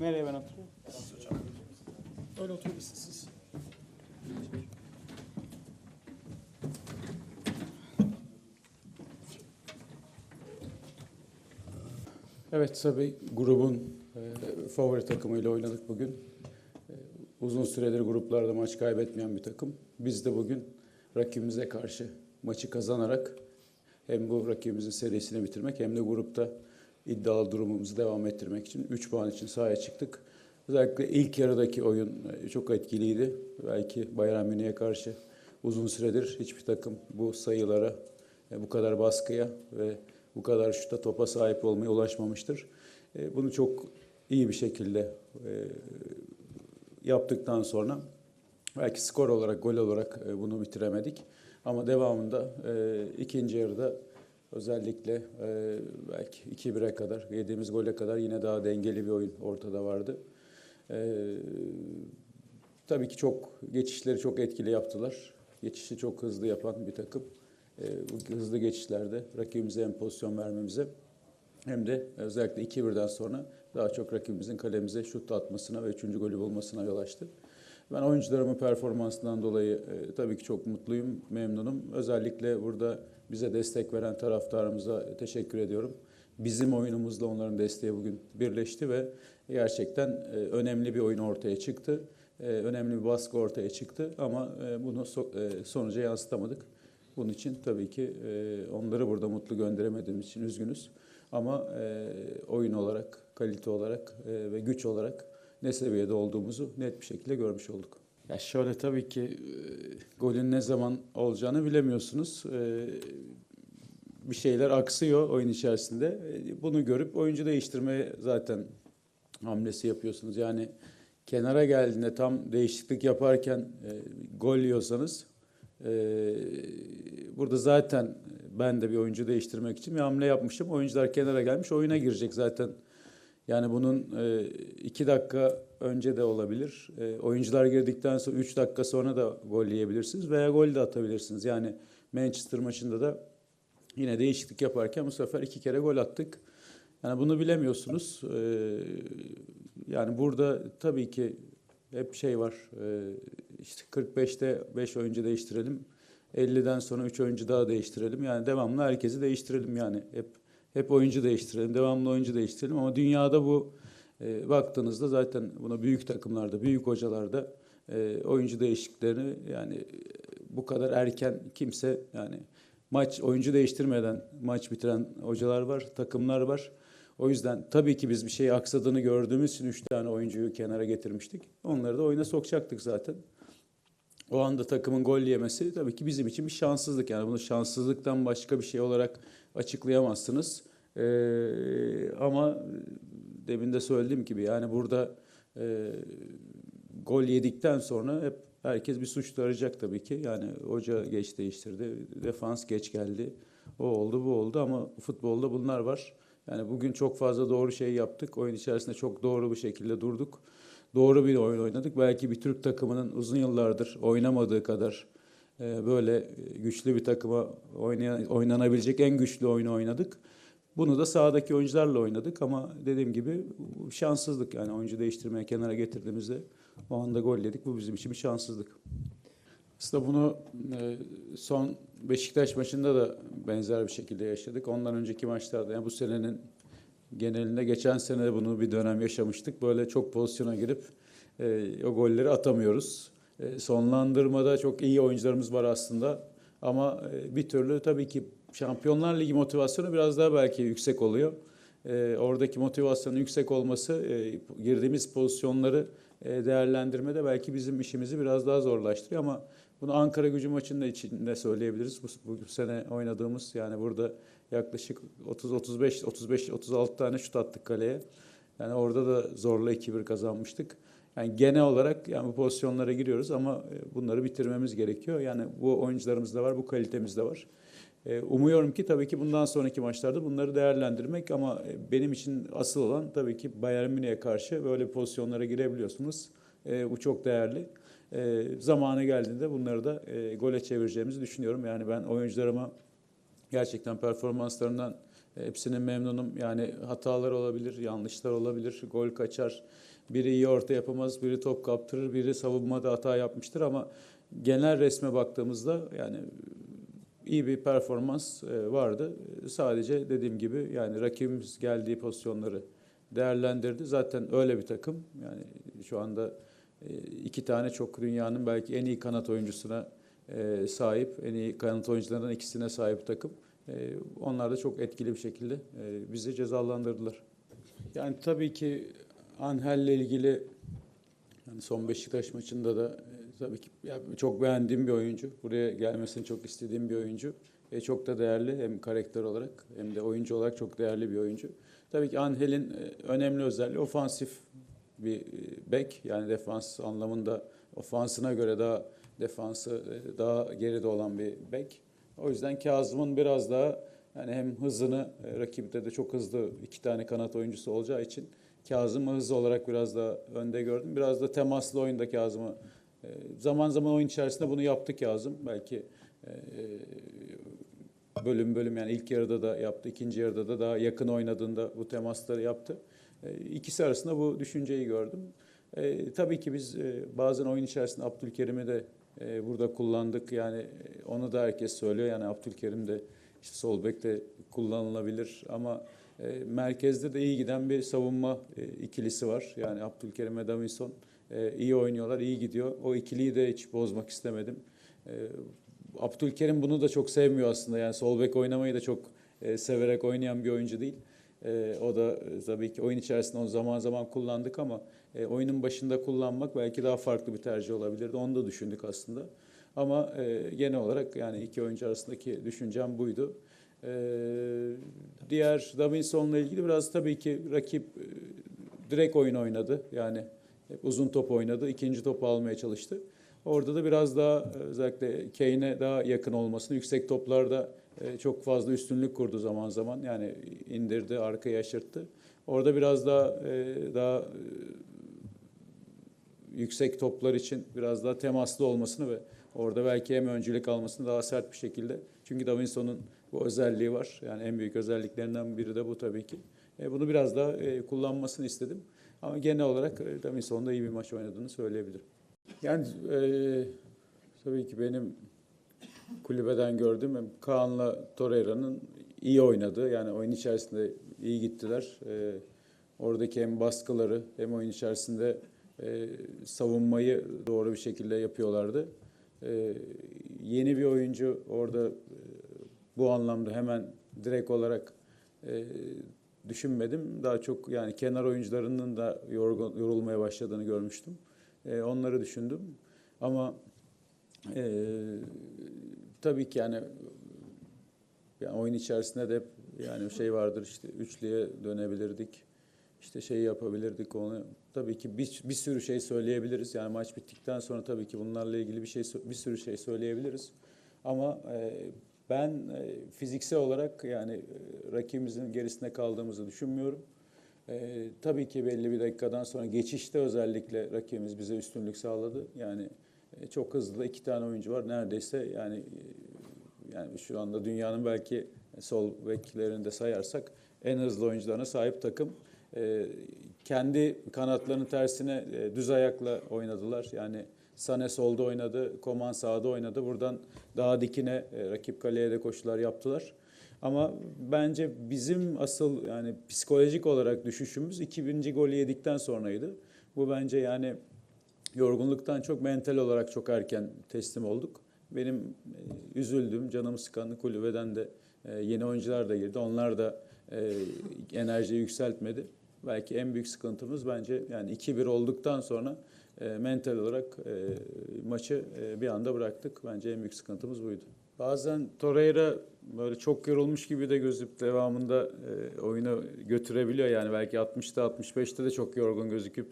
Nereye ben oturayım? Öyle oturabilirsiniz siz. Evet tabii grubun e, favori takımıyla oynadık bugün. E, uzun süredir gruplarda maç kaybetmeyen bir takım. Biz de bugün rakibimize karşı maçı kazanarak hem bu rakibimizin serisini bitirmek hem de grupta iddialı durumumuzu devam ettirmek için 3 puan için sahaya çıktık. Özellikle ilk yarıdaki oyun e, çok etkiliydi. Belki Bayern Münih'e karşı uzun süredir hiçbir takım bu sayılara, e, bu kadar baskıya ve bu kadar şuta topa sahip olmaya ulaşmamıştır. E, Bunu çok iyi bir şekilde yaptıktan sonra belki skor olarak, gol olarak bunu bitiremedik. Ama devamında ikinci yarıda özellikle e, belki 2-1'e kadar, yediğimiz gole kadar yine daha dengeli bir oyun ortada vardı. E, tabii ki çok geçişleri çok etkili yaptılar. Geçişi çok hızlı yapan bir takım. E, bu hızlı geçişlerde rakibimize hem pozisyon vermemize hem de özellikle 2-1'den sonra daha çok rakibimizin kalemize şut atmasına ve üçüncü golü bulmasına yol açtı. Ben oyuncularımın performansından dolayı e, tabii ki çok mutluyum, memnunum. Özellikle burada bize destek veren taraftarımıza teşekkür ediyorum. Bizim oyunumuzla onların desteği bugün birleşti ve gerçekten e, önemli bir oyun ortaya çıktı. E, önemli bir baskı ortaya çıktı ama e, bunu so- sonuca yansıtamadık. Bunun için tabii ki onları burada mutlu gönderemediğimiz için üzgünüz. Ama oyun olarak, kalite olarak ve güç olarak ne seviyede olduğumuzu net bir şekilde görmüş olduk. Ya şöyle tabii ki golün ne zaman olacağını bilemiyorsunuz. E, bir şeyler aksıyor oyun içerisinde. E, Bunu görüp oyuncu değiştirmeye zaten hamlesi yapıyorsunuz. Yani kenara geldiğinde tam değişiklik yaparken e, gol yiyorsanız e, burada zaten ben de bir oyuncu değiştirmek için bir hamle yapmışım. Oyuncular kenara gelmiş oyuna girecek zaten. Yani bunun e, iki dakika önce de olabilir. E, oyuncular girdikten sonra üç dakika sonra da gol yiyebilirsiniz veya gol de atabilirsiniz. Yani Manchester maçında da yine değişiklik yaparken bu sefer iki kere gol attık. Yani bunu bilemiyorsunuz. E, yani burada tabii ki hep şey var. E, işte 45'te 5 oyuncu değiştirelim. 50'den sonra 3 oyuncu daha değiştirelim. Yani devamlı herkesi değiştirelim yani. Hep hep oyuncu değiştirelim, devamlı oyuncu değiştirelim ama dünyada bu e, baktığınızda zaten buna büyük takımlarda, büyük hocalarda e, oyuncu değişikliklerini yani e, bu kadar erken kimse yani maç oyuncu değiştirmeden maç bitiren hocalar var, takımlar var. O yüzden tabii ki biz bir şey aksadığını gördüğümüz için üç tane oyuncuyu kenara getirmiştik. Onları da oyuna sokacaktık zaten. O anda takımın gol yemesi tabii ki bizim için bir şanssızlık. Yani bunu şanssızlıktan başka bir şey olarak açıklayamazsınız. Ee, ama demin de söylediğim gibi yani burada e, gol yedikten sonra hep herkes bir suçlu arayacak tabii ki. Yani hoca geç değiştirdi, defans geç geldi. O oldu, bu oldu ama futbolda bunlar var. Yani bugün çok fazla doğru şey yaptık. Oyun içerisinde çok doğru bir şekilde durduk. Doğru bir oyun oynadık. Belki bir Türk takımının uzun yıllardır oynamadığı kadar e, böyle güçlü bir takıma oynayan, oynanabilecek en güçlü oyunu oynadık. Bunu da sahadaki oyuncularla oynadık ama dediğim gibi şanssızlık yani oyuncu değiştirmeye kenara getirdiğimizde o anda gol yedik. Bu bizim için bir şanssızlık. Aslında bunu e, son Beşiktaş maçında da benzer bir şekilde yaşadık. Ondan önceki maçlarda yani bu senenin genelinde geçen sene de bunu bir dönem yaşamıştık. Böyle çok pozisyona girip e, o golleri atamıyoruz. E, sonlandırmada çok iyi oyuncularımız var aslında. Ama e, bir türlü tabii ki Şampiyonlar Ligi motivasyonu biraz daha belki yüksek oluyor. E, oradaki motivasyonun yüksek olması e, girdiğimiz pozisyonları e, değerlendirmede belki bizim işimizi biraz daha zorlaştırıyor ama bunu Ankara Gücü maçında içinde söyleyebiliriz. Bu, bu sene oynadığımız yani burada yaklaşık 30 35 35 36 tane şut attık kaleye. Yani orada da zorla 2-1 kazanmıştık. Yani genel olarak yani bu pozisyonlara giriyoruz ama e, bunları bitirmemiz gerekiyor. Yani bu oyuncularımız da var, bu kalitemiz de var. E, Umuyorum ki tabii ki bundan sonraki maçlarda bunları değerlendirmek ama e, benim için asıl olan tabii ki Bayern Münih'e karşı böyle pozisyonlara girebiliyorsunuz. Bu çok değerli. Zamanı geldiğinde bunları da gole çevireceğimizi düşünüyorum. Yani ben oyuncularıma gerçekten performanslarından Hepsinin memnunum. Yani hatalar olabilir, yanlışlar olabilir, gol kaçar. Biri iyi orta yapamaz, biri top kaptırır, biri savunmada hata yapmıştır ama genel resme baktığımızda yani iyi bir performans e, vardı. Sadece dediğim gibi yani rakibimiz geldiği pozisyonları değerlendirdi. Zaten öyle bir takım. Yani şu anda e, iki tane çok dünyanın belki en iyi kanat oyuncusuna e, sahip, en iyi kanat oyuncularından ikisine sahip takım. E, Onlar da çok etkili bir şekilde e, bizi cezalandırdılar. Yani tabii ki Angel'le ilgili yani son Beşiktaş maçında da tabii ki çok beğendiğim bir oyuncu. Buraya gelmesini çok istediğim bir oyuncu. E, çok da değerli hem karakter olarak hem de oyuncu olarak çok değerli bir oyuncu. Tabii ki Angel'in e, önemli özelliği ofansif bir bek. Yani defans anlamında ofansına göre daha defansı e, daha geride olan bir bek. O yüzden Kazım'ın biraz daha yani hem hızını e, rakipte de çok hızlı iki tane kanat oyuncusu olacağı için Kazım'ı hızlı olarak biraz daha önde gördüm. Biraz da temaslı oyunda Kazım'ı e, zaman zaman oyun içerisinde bunu yaptı Kazım. Belki bölüm bölüm yani ilk yarıda da yaptı, ikinci yarıda da daha yakın oynadığında bu temasları yaptı. İkisi arasında bu düşünceyi gördüm. E, tabii ki biz e, bazen oyun içerisinde Abdülkerim'i de e, burada kullandık. Yani e, onu da herkes söylüyor. Yani Abdülkerim de işte sol bek de kullanılabilir ama e, merkezde de iyi giden bir savunma e, ikilisi var. Yani Abdülkerim ve Davinson e, iyi oynuyorlar, iyi gidiyor. O ikiliyi de hiç bozmak istemedim. E, Abdülkerim bunu da çok sevmiyor aslında. Yani sol bek oynamayı da çok e, severek oynayan bir oyuncu değil. E, o da e, tabii ki oyun içerisinde onu zaman zaman kullandık ama e, oyunun başında kullanmak belki daha farklı bir tercih olabilirdi. Onu da düşündük aslında. Ama e, genel olarak yani iki oyuncu arasındaki düşüncem buydu. E, diğer Davinson'la ilgili biraz tabii ki rakip e, direkt oyun oynadı. Yani hep uzun top oynadı. ikinci topu almaya çalıştı. Orada da biraz daha e, özellikle Kane'e daha yakın olmasını, yüksek toplarda çok fazla üstünlük kurdu zaman zaman. Yani indirdi, arkaya aşırttı. Orada biraz daha e, daha e, yüksek toplar için biraz daha temaslı olmasını ve orada belki hem öncülük almasını daha sert bir şekilde. Çünkü Davinson'un bu özelliği var. Yani en büyük özelliklerinden biri de bu tabii ki. E, bunu biraz daha e, kullanmasını istedim. Ama genel olarak e, Davinson'un da iyi bir maç oynadığını söyleyebilirim. Yani e, tabii ki benim kulübeden gördüğüm hem Kaan'la Torreira'nın iyi oynadığı yani oyun içerisinde iyi gittiler. E, oradaki hem baskıları hem oyun içerisinde e, savunmayı doğru bir şekilde yapıyorlardı. E, yeni bir oyuncu orada e, bu anlamda hemen direkt olarak e, düşünmedim. Daha çok yani kenar oyuncularının da yorgun, yorulmaya başladığını görmüştüm. E, onları düşündüm. Ama e, tabii ki yani yani oyun içerisinde de hep yani şey vardır işte üçlüye dönebilirdik. İşte şey yapabilirdik onu. Tabii ki bir, bir sürü şey söyleyebiliriz. Yani maç bittikten sonra tabii ki bunlarla ilgili bir şey bir sürü şey söyleyebiliriz. Ama e, ben e, fiziksel olarak yani e, rakibimizin gerisinde kaldığımızı düşünmüyorum. E, tabii ki belli bir dakikadan sonra geçişte özellikle rakibimiz bize üstünlük sağladı. Yani çok hızlı iki tane oyuncu var. Neredeyse yani e, yani şu anda dünyanın belki sol beklerini de sayarsak en hızlı oyuncularına sahip takım. E, kendi kanatlarının tersine e, düz ayakla oynadılar. Yani Sane solda oynadı, Koman sağda oynadı. Buradan daha dikine e, rakip kaleye de koşular yaptılar. Ama bence bizim asıl yani psikolojik olarak düşüşümüz 2000. golü yedikten sonraydı. Bu bence yani yorgunluktan çok mental olarak çok erken teslim olduk. Benim e, üzüldüğüm, canımı sıkan kulübeden de e, yeni oyuncular da girdi. Onlar da e, enerjiyi yükseltmedi. Belki en büyük sıkıntımız bence yani 2-1 olduktan sonra e, mental olarak e, maçı e, bir anda bıraktık. Bence en büyük sıkıntımız buydu. Bazen Torreira böyle çok yorulmuş gibi de gözüp devamında e, oyunu götürebiliyor. Yani belki 60'ta 65'te de çok yorgun gözüküp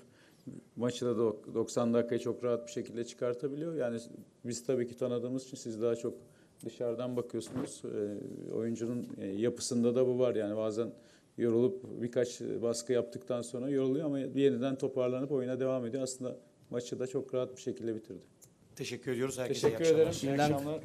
maçı da dok- 90 dakikayı çok rahat bir şekilde çıkartabiliyor. Yani biz tabii ki tanıdığımız için siz daha çok dışarıdan bakıyorsunuz. E, oyuncunun e, yapısında da bu var. Yani bazen yorulup birkaç baskı yaptıktan sonra yoruluyor ama yeniden toparlanıp oyuna devam ediyor. Aslında maçı da çok rahat bir şekilde bitirdi. Teşekkür ediyoruz. Herkese Teşekkür iyi akşamlar. ederim. İyi akşamlar.